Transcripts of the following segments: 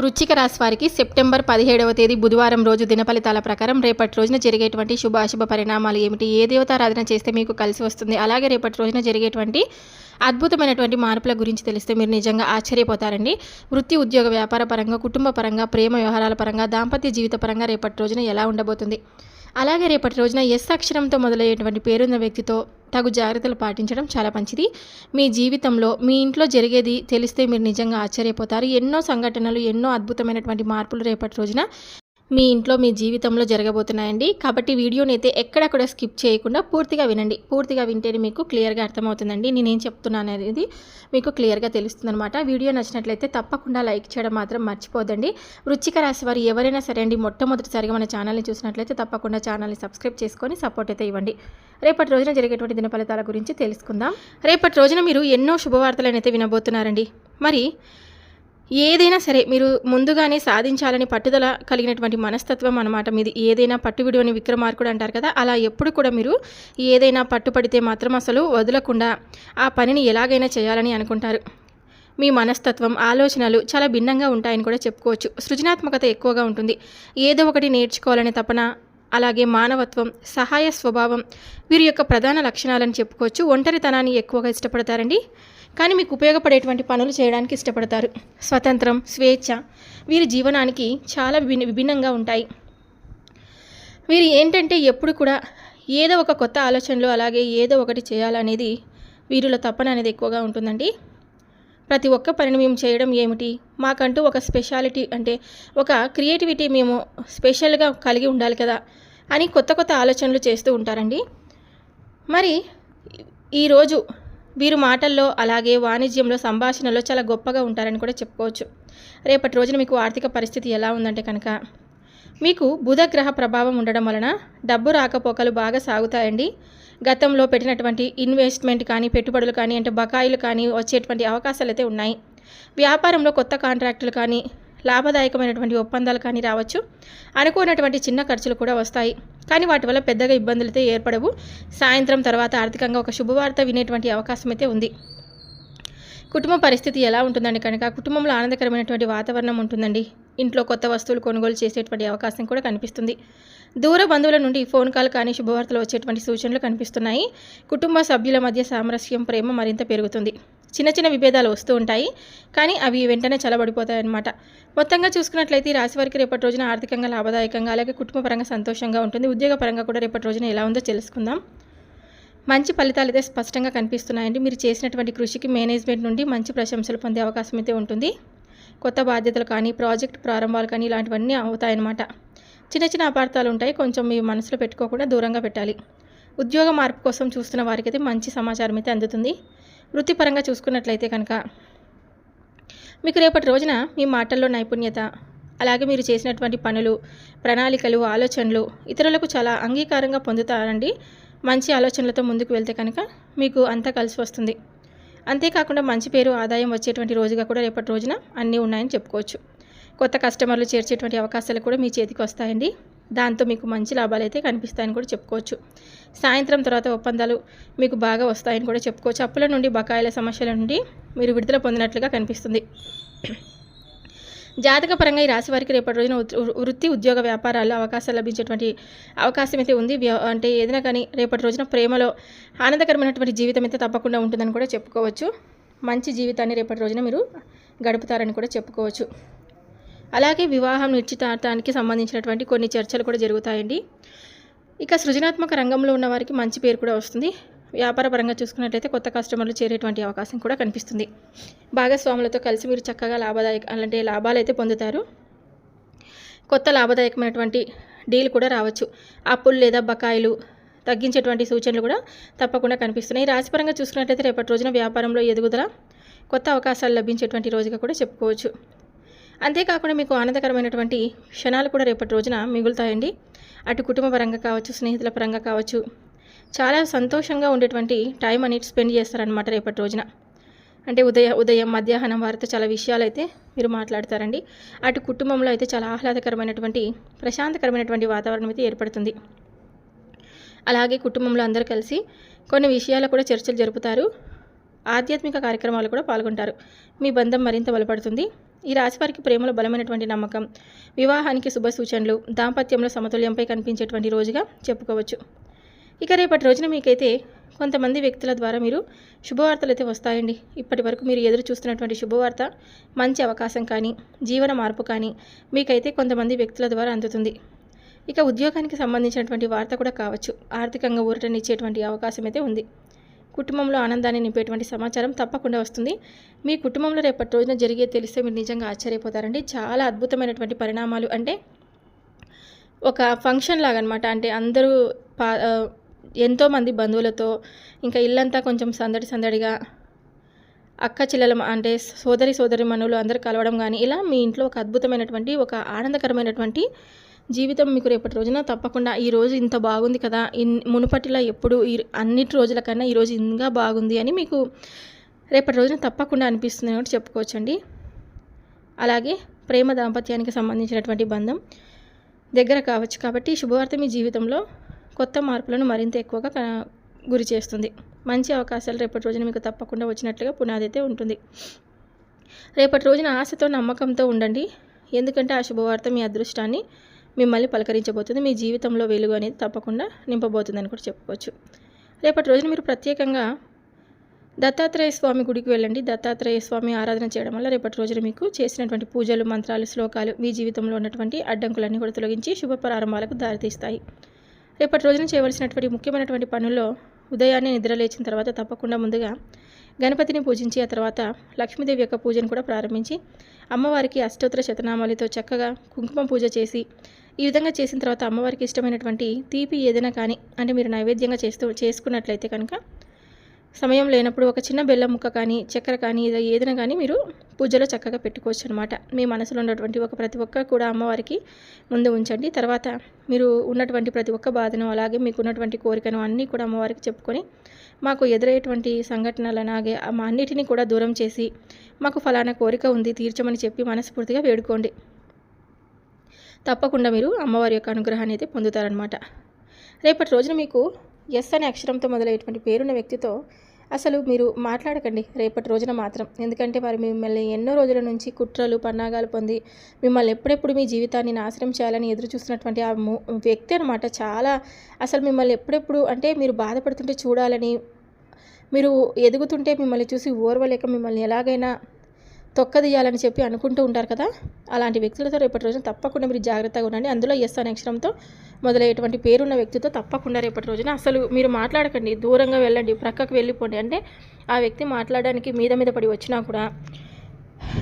వృచ్చిక రాశి వారికి సెప్టెంబర్ పదిహేడవ తేదీ బుధవారం రోజు దినఫలితాల ప్రకారం రేపటి రోజున జరిగేటువంటి శుభ అశుభ పరిణామాలు ఏమిటి? ఏ దేవతారాధన చేస్తే మీకు కలిసి వస్తుంది? అలాగే రేపటి రోజున జరిగేటువంటి అద్భుతమైనటువంటి మార్పుల గురించి తెలిస్తే మీరు నిజంగా ఆశ్చర్యపోతారండి. వృత్తి ఉద్యోగ వ్యాపార పరంగా కుటుంబ పరంగా ప్రేమ వ్యవహారాల పరంగా దాంపత్య జీవిత పరంగా రేపటి రోజున ఎలా ఉండబోతుంది? అలాగే రేపటి రోజున ఎస్ అక్షరంతో మొదలయ్యేటువంటి పేరున్న వ్యక్తితో తగు జాగ్రత్తలు పాటించడం చాలా మంచిది. మీ జీవితంలో మీ ఇంట్లో జరిగేది తెలిస్తే మీరు నిజంగా ఆశ్చర్యపోతారు. ఎన్నో సంఘటనలు ఎన్నో అద్భుతమైనటువంటి మార్పులు రేపటి రోజున మీ ఇంట్లో మీ జీవితంలో జరగబోతున్నాయండి. కాబట్టి వీడియోని అయితే ఎక్కడెక్కడ స్కిప్ చేయకుండా పూర్తిగా వినండి. పూర్తిగా వింటేనే మీకు క్లియర్గా అర్థమవుతుందండి. నేనేం చెప్తున్నాను అనేది మీకు క్లియర్గా తెలుస్తుంది అనమాట వీడియో నచ్చినట్లయితే తప్పకుండా లైక్ చేయడం మాత్రం మర్చిపోదండి వృచ్చిక రాశి వారు ఎవరైనా సరే అండి మొట్టమొదటిసారిగా మన ఛానల్ని చూసినట్లయితే తప్పకుండా ఛానల్ని సబ్స్క్రైబ్ చేసుకొని సపోర్ట్ అయితే ఇవ్వండి. రేపటి రోజున జరిగేటువంటి దిన ఫలితాల గురించి తెలుసుకుందాం. రేపటి రోజున మీరు ఎన్నో శుభవార్తలను అయితే వినబోతున్నారండి. మరి ఏదైనా సరే మీరు ముందుగానే సాధించాలని పట్టుదల కలిగినటువంటి మనస్తత్వం అనమాట మీది. ఏదైనా పట్టు విడివని విక్రమార్కుడు అంటారు కదా అలా ఎప్పుడు కూడా మీరు ఏదైనా పట్టుపడితే మాత్రం అసలు వదలకుండా ఆ పనిని ఎలాగైనా చేయాలని అనుకుంటారు. మీ మనస్తత్వం ఆలోచనలు చాలా భిన్నంగా ఉంటాయని కూడా చెప్పుకోవచ్చు. సృజనాత్మకత ఎక్కువగా ఉంటుంది. ఏదో ఒకటి నేర్చుకోవాలనే తపన అలాగే మానవత్వం సహాయ స్వభావం వీరి యొక్క ప్రధాన లక్షణాలని చెప్పుకోవచ్చు. ఒంటరితనాన్ని ఎక్కువగా ఇష్టపడతారండి. కానీ మీకు ఉపయోగపడేటువంటి పనులు చేయడానికి ఇష్టపడతారు. స్వతంత్రం స్వేచ్ఛ వీరి జీవనానికి చాలా విభిన్న విభిన్నంగా ఉంటాయి. వీరు ఏంటంటే ఎప్పుడు కూడా ఏదో ఒక కొత్త ఆలోచనలు అలాగే ఏదో ఒకటి చేయాలనేది వీరిలో తపన అనేది ఎక్కువగా ఉంటుందండి. ప్రతి ఒక్క పనిని మేము చేయడం ఏమిటి? మాకంటూ ఒక స్పెషాలిటీ అంటే ఒక క్రియేటివిటీ మేము స్పెషల్గా కలిగి ఉండాలి కదా అని కొత్త కొత్త ఆలోచనలు చేస్తూ ఉంటారండి. మరి ఈరోజు వీరు మాటల్లో అలాగే వాణిజ్యంలో సంభాషణలో చాలా గొప్పగా ఉంటారని కూడా చెప్పుకోవచ్చు. రేపటి రోజున మీకు ఆర్థిక పరిస్థితి ఎలా ఉందంటే కనుక మీకు బుధ గ్రహ ప్రభావం ఉండడం వలన డబ్బు రాకపోకలు బాగా సాగుతాయండి. గతంలో పెట్టినటువంటి ఇన్వెస్ట్మెంట్ కానీ పెట్టుబడులు కానీ అంటే బకాయిలు కానీ వచ్చేటువంటి అవకాశాలు అయితే ఉన్నాయి. వ్యాపారంలో కొత్త కాంట్రాక్టులు కానీ లాభదాయకమైనటువంటి ఒప్పందాలు కానీ రావచ్చు. అనుకున్నటువంటి చిన్న ఖర్చులు కూడా వస్తాయి. కానీ వాటి వల్ల పెద్దగా ఇబ్బందులు అయితే ఏర్పడవు. సాయంత్రం తర్వాత ఆర్థికంగా ఒక శుభవార్త వినేటువంటి అవకాశం అయితే ఉంది. కుటుంబ పరిస్థితి ఎలా ఉంటుందండి కనుక? కుటుంబంలో ఆనందకరమైనటువంటి వాతావరణం ఉంటుందండి. ఇంట్లో కొత్త వస్తువులు కొనుగోలు చేసేటువంటి అవకాశం కూడా కనిపిస్తుంది. దూర బంధువుల నుండి ఫోన్ కాల్ కానీ శుభవార్తలు వచ్చేటువంటి సూచనలు కనిపిస్తున్నాయి. కుటుంబ సభ్యుల మధ్య సామరస్యం ప్రేమ మరింత పెరుగుతుంది. చిన్న చిన్న విభేదాలు వస్తూ ఉంటాయి. కానీ అవి వెంటనే చలబడిపోతాయి అన్నమాట మొత్తంగా చూసుకున్నట్లయితే ఈ రాశి వారికి రేపటి రోజున ఆర్థికంగా లాభదాయకంగా అలాగే కుటుంబపరంగా సంతోషంగా ఉంటుంది. ఉద్యోగపరంగా కూడా రేపటి రోజున ఎలా ఉందో తెలుసుకుందాం. మంచి ఫలితాలు అయితే స్పష్టంగా కనిపిస్తున్నాయండి. మీరు చేసినటువంటి కృషికి మేనేజ్మెంట్ నుండి మంచి ప్రశంసలు పొందే అవకాశం అయితే ఉంటుంది. కొత్త బాధ్యతలు కానీ ప్రాజెక్ట్ ప్రారంభాలు కానీ ఇలాంటివన్నీ అవుతాయన్నమాట. చిన్న చిన్న అపార్థాలు ఉంటాయి. కొంచెం మీ మనసులో పెట్టుకోకుండా దూరంగా పెట్టాలి. ఉద్యోగ మార్పు కోసం చూస్తున్న వారికైతే మంచి సమాచారం అయితే అందుతుంది. వృత్తిపరంగా చూసుకున్నట్లయితే కనుక మీకు రేపటి రోజున మీ మాటల్లో నైపుణ్యత అలాగే మీరు చేసినటువంటి పనులు ప్రణాళికలు ఆలోచనలు ఇతరులకు చాలా అంగీకారంగా పొందుతారండి. మంచి ఆలోచనలతో ముందుకు వెళ్తే కనుక మీకు అంతా కలిసి వస్తుంది. అంతేకాకుండా మంచి పేరు ఆదాయం వచ్చేటువంటి రోజుగా కూడా రేపటి రోజున అన్నీ ఉన్నాయని చెప్పుకోవచ్చు. కొత్త కస్టమర్లు చేర్చేటువంటి అవకాశాలు కూడా మీ చేతికి వస్తాయండి. దాంతో మీకు మంచి లాభాలు అయితే కనిపిస్తాయని కూడా చెప్పుకోవచ్చు. సాయంత్రం తర్వాత ఒప్పందాలు మీకు బాగా వస్తాయని కూడా చెప్పుకోవచ్చు. అప్పుల నుండి బకాయిల సమస్యల నుండి మీరు విడుదల పొందినట్లుగా కనిపిస్తుంది. జాతకపరంగా ఈ రాశి వారికి రేపటి రోజున వృత్తి ఉద్యోగ వ్యాపారాల్లో అవకాశాలు లభించేటువంటి అవకాశం అయితే ఉంది. అంటే ఏదైనా కానీ రేపటి రోజున ప్రేమలో ఆనందకరమైనటువంటి జీవితం అయితే తప్పకుండా ఉంటుందని కూడా చెప్పుకోవచ్చు. మంచి జీవితాన్ని రేపటి రోజున మీరు గడుపుతారని కూడా చెప్పుకోవచ్చు. అలాగే వివాహం నిశ్చితార్థానికి సంబంధించినటువంటి కొన్ని చర్చలు కూడా జరుగుతాయండి. ఇక సృజనాత్మక రంగంలో ఉన్న వారికి మంచి పేరు కూడా వస్తుంది. వ్యాపార పరంగా చూసుకున్నట్లయితే కొత్త కస్టమర్లు చేరేటువంటి అవకాశం కూడా కనిపిస్తుంది. భాగస్వాములతో కలిసి మీరు చక్కగా లాభదాయక అలాంటి లాభాలు అయితే పొందుతారు. కొత్త లాభదాయకమైనటువంటి డీల్ కూడా రావచ్చు. అప్పులు లేదా బకాయిలు తగ్గించేటువంటి సూచనలు కూడా తప్పకుండా కనిపిస్తున్నాయి. రాశిపరంగా చూసుకున్నట్లయితే రేపటి రోజున వ్యాపారంలో ఎదుగుదల కొత్త అవకాశాలు లభించేటువంటి రోజుగా కూడా చెప్పుకోవచ్చు. అంతేకాకుండా మీకు ఆనందకరమైనటువంటి క్షణాలు కూడా రేపటి రోజున మిగులుతాయండి. అటు కుటుంబ పరంగా కావచ్చు స్నేహితుల పరంగా కావచ్చు చాలా సంతోషంగా ఉండేటువంటి టైం అనేది స్పెండ్ చేస్తారనమాట రేపటి రోజున. అంటే ఉదయ ఉదయం మధ్యాహ్నం వారితో చాలా విషయాలు అయితే మీరు మాట్లాడతారండి. అటు కుటుంబంలో అయితే చాలా ఆహ్లాదకరమైనటువంటి ప్రశాంతకరమైనటువంటి వాతావరణం అయితే ఏర్పడుతుంది. అలాగే కుటుంబంలో అందరూ కలిసి కొన్ని విషయాలు కూడా చర్చలు జరుపుతారు. ఆధ్యాత్మిక కార్యక్రమాలు కూడా పాల్గొంటారు. మీ బంధం మరింత బలపడుతుంది. ఈ రాశివారికి ప్రేమలో బలమైనటువంటి నమ్మకం వివాహానికి శుభ సూచనలు దాంపత్యంలో సమతుల్యంపై కనిపించేటువంటి రోజుగా చెప్పుకోవచ్చు. ఇక రేపటి రోజున మీకైతే కొంతమంది వ్యక్తుల ద్వారా మీరు శుభవార్తలు అయితే వస్తాయండి. ఇప్పటి వరకు మీరు ఎదురు చూస్తున్నటువంటి శుభవార్త మంచి అవకాశం కానీ జీవన మార్పు కానీ మీకైతే కొంతమంది వ్యక్తుల ద్వారా అందుతుంది. ఇక ఉద్యోగానికి సంబంధించినటువంటి వార్త కూడా కావచ్చు. ఆర్థికంగా ఊరటనిచ్చేటువంటి అవకాశం అయితే ఉంది. కుటుంబంలో ఆనందాన్ని నింపేటువంటి సమాచారం తప్పకుండా వస్తుంది. మీ కుటుంబంలో రేపటి రోజున జరిగే తెలిస్తే మీరు నిజంగా ఆశ్చర్యపోతారండి. చాలా అద్భుతమైనటువంటి పరిణామాలు. అంటే ఒక ఫంక్షన్ లాగా అనమాట అంటే అందరూ పా ఎంతోమంది బంధువులతో ఇంకా ఇల్లంతా కొంచెం సందడి సందడిగా అక్క చెల్లెల అంటే సోదరి సోదరి మనులు అందరూ కలవడం కానీ ఇలా మీ ఇంట్లో ఒక అద్భుతమైనటువంటి ఒక ఆనందకరమైనటువంటి జీవితం మీకు రేపటి రోజున తప్పకుండా ఈ రోజు ఇంత బాగుంది కదా ఇన్ మునుపటిలా ఎప్పుడు ఈ అన్నిటి రోజుల కన్నా ఈరోజు ఇంకా బాగుంది అని మీకు రేపటి రోజున తప్పకుండా అనిపిస్తుంది అని చెప్పుకోవచ్చండి. అలాగే ప్రేమ దాంపత్యానికి సంబంధించినటువంటి బంధం దగ్గర కావచ్చు కాబట్టి ఈ శుభవార్త మీ జీవితంలో కొత్త మార్పులను మరింత ఎక్కువగా గురి చేస్తుంది. మంచి అవకాశాలు రేపటి రోజున మీకు తప్పకుండా వచ్చినట్లుగా పునాది అయితే ఉంటుంది. రేపటి రోజున ఆశతో నమ్మకంతో ఉండండి. ఎందుకంటే ఆ శుభవార్త మీ అదృష్టాన్ని మిమ్మల్ని పలకరించబోతుంది. మీ జీవితంలో వెలుగు అనేది తప్పకుండా నింపబోతుందని కూడా చెప్పుకోవచ్చు రేపటి రోజున మీరు ప్రత్యేకంగా దత్తాత్రేయ స్వామి గుడికి వెళ్ళండి. దత్తాత్రేయ స్వామి ఆరాధన చేయడం వల్ల రేపటి రోజున మీకు చేసినటువంటి పూజలు మంత్రాలు శ్లోకాలు మీ జీవితంలో ఉన్నటువంటి అడ్డంకులన్నీ కూడా తొలగించి శుభ ప్రారంభాలకు దారితీస్తాయి. రేపటి రోజున చేయవలసినటువంటి ముఖ్యమైనటువంటి పనుల్లో ఉదయాన్నే నిద్ర లేచిన తర్వాత తప్పకుండా ముందుగా గణపతిని పూజించి ఆ తర్వాత లక్ష్మీదేవి యొక్క పూజను కూడా ప్రారంభించి అమ్మవారికి అష్టోత్తర శతనామాలతో చక్కగా కుంకుమ పూజ చేసి ఈ విధంగా చేసిన తర్వాత అమ్మవారికి ఇష్టమైనటువంటి తీపి ఏదైనా కానీ అంటే మీరు నైవేద్యంగా చేస్తూ చేసుకున్నట్లయితే కనుక సమయం లేనప్పుడు ఒక చిన్న బెల్లం ముక్క కానీ చక్కెర కానీ ఇది ఏదైనా కానీ మీరు పూజలో చక్కగా పెట్టుకోవచ్చు అనమాట మీ మనసులో ఉన్నటువంటి ఒక ప్రతి ఒక్క కూడా అమ్మవారికి ముందు ఉంచండి. తర్వాత మీరు ఉన్నటువంటి ప్రతి ఒక్క బాధను అలాగే మీకు ఉన్నటువంటి కోరికను అన్నీ కూడా అమ్మవారికి చెప్పుకొని మాకు ఎదురయ్యేటువంటి సంఘటనలు అలాగే మా అన్నిటినీ కూడా దూరం చేసి మాకు ఫలానా కోరిక ఉంది తీర్చమని చెప్పి మనస్ఫూర్తిగా వేడుకోండి. తప్పకుండా మీరు అమ్మవారి యొక్క అనుగ్రహాన్ని అయితే పొందుతారనమాట రేపటి రోజున మీకు ఎస్ అనే అక్షరంతో మొదలయ్యేటువంటి పేరున్న వ్యక్తితో అసలు మీరు మాట్లాడకండి రేపటి రోజున మాత్రం. ఎందుకంటే వారు మిమ్మల్ని ఎన్నో రోజుల నుంచి కుట్రలు పన్నాగాలు పొంది మిమ్మల్ని ఎప్పుడెప్పుడు మీ జీవితాన్ని నాశనం చేయాలని ఎదురు చూస్తున్నటువంటి ఆ వ్యక్తి అనమాట చాలా అసలు మిమ్మల్ని ఎప్పుడెప్పుడు అంటే మీరు బాధపడుతుంటే చూడాలని మీరు ఎదుగుతుంటే మిమ్మల్ని చూసి ఓర్వలేక మిమ్మల్ని ఎలాగైనా తొక్కదీయాలని చెప్పి అనుకుంటూ ఉంటారు కదా అలాంటి వ్యక్తులతో రేపటి రోజున తప్పకుండా మీరు జాగ్రత్తగా ఉండండి. అందులో ఎస్ అనే అక్షరంతో మొదలయ్యేటువంటి పేరున్న వ్యక్తితో తప్పకుండా రేపటి రోజున అసలు మీరు మాట్లాడకండి దూరంగా వెళ్ళండి ప్రక్కకు వెళ్ళిపోండి. అంటే ఆ వ్యక్తి మాట్లాడడానికి మీద మీద పడి వచ్చినా కూడా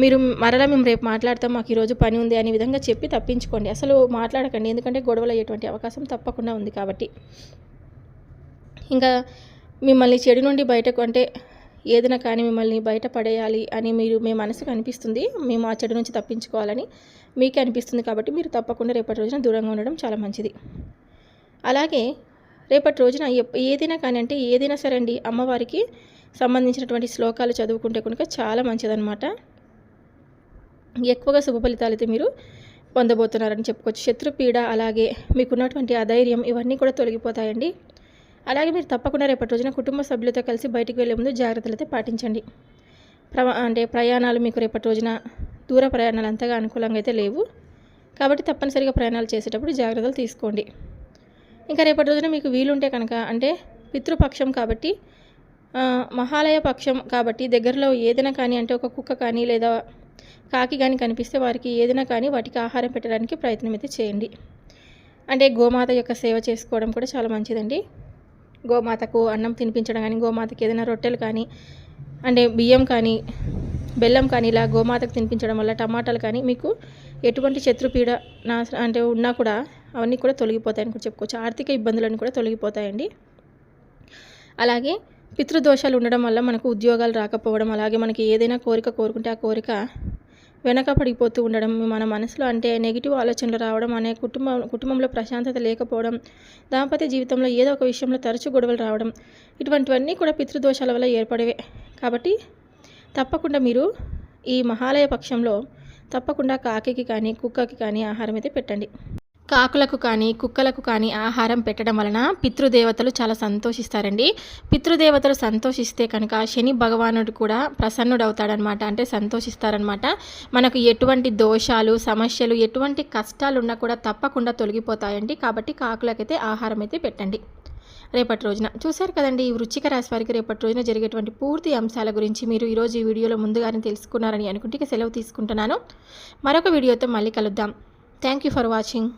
మీరు మరలా మేము రేపు మాట్లాడతాం మాకు ఈరోజు పని ఉంది అనే విధంగా చెప్పి తప్పించుకోండి. అసలు మాట్లాడకండి ఎందుకంటే గొడవలు అయ్యేటువంటి అవకాశం తప్పకుండా ఉంది కాబట్టి. ఇంకా మిమ్మల్ని చెడు నుండి బయటకు అంటే ఏదైనా కానీ మిమ్మల్ని బయట పడేయాలి అని మీరు మీ మనసుకు అనిపిస్తుంది మేము ఆ చెడు నుంచి తప్పించుకోవాలని మీకే అనిపిస్తుంది కాబట్టి మీరు తప్పకుండా రేపటి రోజున దూరంగా ఉండడం చాలా మంచిది. అలాగే రేపటి రోజున ఏదైనా కానీ అంటే ఏదైనా సరే అండి అమ్మవారికి సంబంధించినటువంటి శ్లోకాలు చదువుకుంటే కనుక చాలా మంచిదన్నమాట. ఎక్కువగా శుభ ఫలితాలు అయితే మీరు పొందబోతున్నారని చెప్పుకోవచ్చు. శత్రుపీడ అలాగే మీకున్నటువంటి అధైర్యం ఇవన్నీ కూడా తొలగిపోతాయండి. అలాగే మీరు తప్పకుండా రేపటి రోజున కుటుంబ సభ్యులతో కలిసి బయటికి వెళ్ళే ముందు జాగ్రత్తలు అయితే పాటించండి. ప్రవా అంటే ప్రయాణాలు మీకు రేపటి రోజున దూర ప్రయాణాలు అంతగా అనుకూలంగా అయితే లేవు. కాబట్టి తప్పనిసరిగా ప్రయాణాలు చేసేటప్పుడు జాగ్రత్తలు తీసుకోండి. ఇంకా రేపటి రోజున మీకు వీలుంటే కనుక అంటే పితృపక్షం కాబట్టి మహాలయ పక్షం కాబట్టి దగ్గరలో ఏదైనా కానీ అంటే ఒక కుక్క కానీ లేదా కాకి కానీ కనిపిస్తే వారికి ఏదైనా కానీ వాటికి ఆహారం పెట్టడానికి ప్రయత్నం అయితే చేయండి. అంటే గోమాత యొక్క సేవ చేసుకోవడం కూడా చాలా మంచిదండి. గోమాతకు అన్నం తినిపించడం కానీ గోమాతకి ఏదైనా రొట్టెలు కానీ అంటే బియ్యం కానీ బెల్లం కానీ ఇలా గోమాతకు తినిపించడం వల్ల టమాటాలు కానీ మీకు ఎటువంటి శత్రుపీడ నా అంటే ఉన్నా కూడా అవన్నీ కూడా తొలగిపోతాయని కూడా చెప్పుకోవచ్చు. ఆర్థిక ఇబ్బందులన్నీ కూడా తొలగిపోతాయండి. అలాగే పితృదోషాలు ఉండడం వల్ల మనకు ఉద్యోగాలు రాకపోవడం అలాగే మనకి ఏదైనా కోరిక కోరుకుంటే ఆ కోరిక వెనక పడిపోతూ ఉండడం మన మనసులో అంటే నెగిటివ్ ఆలోచనలు రావడం అనే కుటుంబం కుటుంబంలో ప్రశాంతత లేకపోవడం దాంపత్య జీవితంలో ఏదో ఒక విషయంలో తరచు గొడవలు రావడం ఇటువంటివన్నీ కూడా పితృదోషాల వల్ల ఏర్పడేవే. కాబట్టి తప్పకుండా మీరు ఈ మహాలయ పక్షంలో తప్పకుండా కాకికి కానీ కుక్కకి కానీ ఆహారం అయితే పెట్టండి. కాకులకు కానీ కుక్కలకు కానీ ఆహారం పెట్టడం వలన పితృదేవతలు చాలా సంతోషిస్తారండి. పితృదేవతలు సంతోషిస్తే కనుక శని భగవానుడు కూడా ప్రసన్నుడవుతాడనమాట. అంటే సంతోషిస్తారనమాట. మనకు ఎటువంటి దోషాలు సమస్యలు ఎటువంటి కష్టాలు ఉన్నా కూడా తప్పకుండా తొలగిపోతాయండి. కాబట్టి కాకులకైతే ఆహారం అయితే పెట్టండి. రేపటి రోజున. చూశారు కదండి ఈ వృచ్చిక రాశి వారికి రేపటి రోజున జరిగేటువంటి పూర్తి అంశాల గురించి మీరు ఈరోజు ఈ వీడియోలో ముందుగానే తెలుసుకున్నారని అనుకుంటే సెలవు తీసుకుంటున్నాను. మరొక వీడియోతో మళ్ళీ కలుద్దాం. Thank you for watching